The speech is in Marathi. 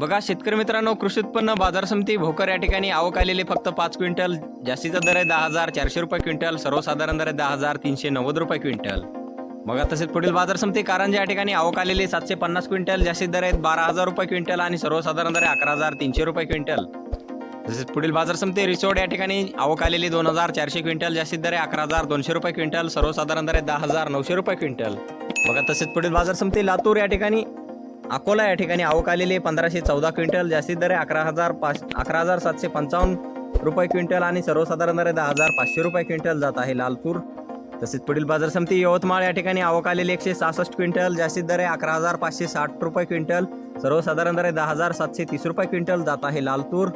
बघा शेतकरी मित्रांनो कृषी उत्पन्न बाजार समिती भोकर या ठिकाणी आवक आलेली फक्त पाच क्विंटल जास्तीचा दर आहे दहा हजार चारशे रुपये क्विंटल सर्वसाधारण दर आहे दहा हजार तीनशे नव्वद रुपये क्विंटल. बघा तसेच पुढील बाजार समिती कारंजा या ठिकाणी आवक आलेली सातशे पन्नास क्विंटल जास्तीत दर आहेत बारा हजार रुपये क्विंटल आणि सर्वसाधारण दर आहे अकरा हजार तीनशे रुपये क्विंटल. तसेच पुढील बाजार समिती रिसोड या ठिकाणी आवक आलेली दोन हजार चारशे क्विंटल जास्तीत दर आहे अकरा हजार दोनशे रुपये क्विंटल सर्वसाधारण दर आहे दहा हजार नऊशे रुपये क्विंटल. बघा तसेच पुढील बाजार समिती लातूर या ठिकाणी अकोला या ठिकाणी आवक आलेली पंधराशे चौदा क्विंटल जास्तीत दर अकरा हजार पाच अकरा हजार सातशे पंचावन्न रुपये क्विंटल आणि सर्वसाधारण दर दहा हजार पाचशे रुपये क्विंटल जात आहे लालपूर. तसेच पुढील बाजार समिती यवतमाळ या ठिकाणी आवक आलेली एकशे सहासष्ट क्विंटल जास्तीत दर अकरा हजार पाचशे साठ रुपये क्विंटल. सर्वसाधारण दर दहा हजार सातशे तीस रुपये क्विंटल जात आहे लालतूर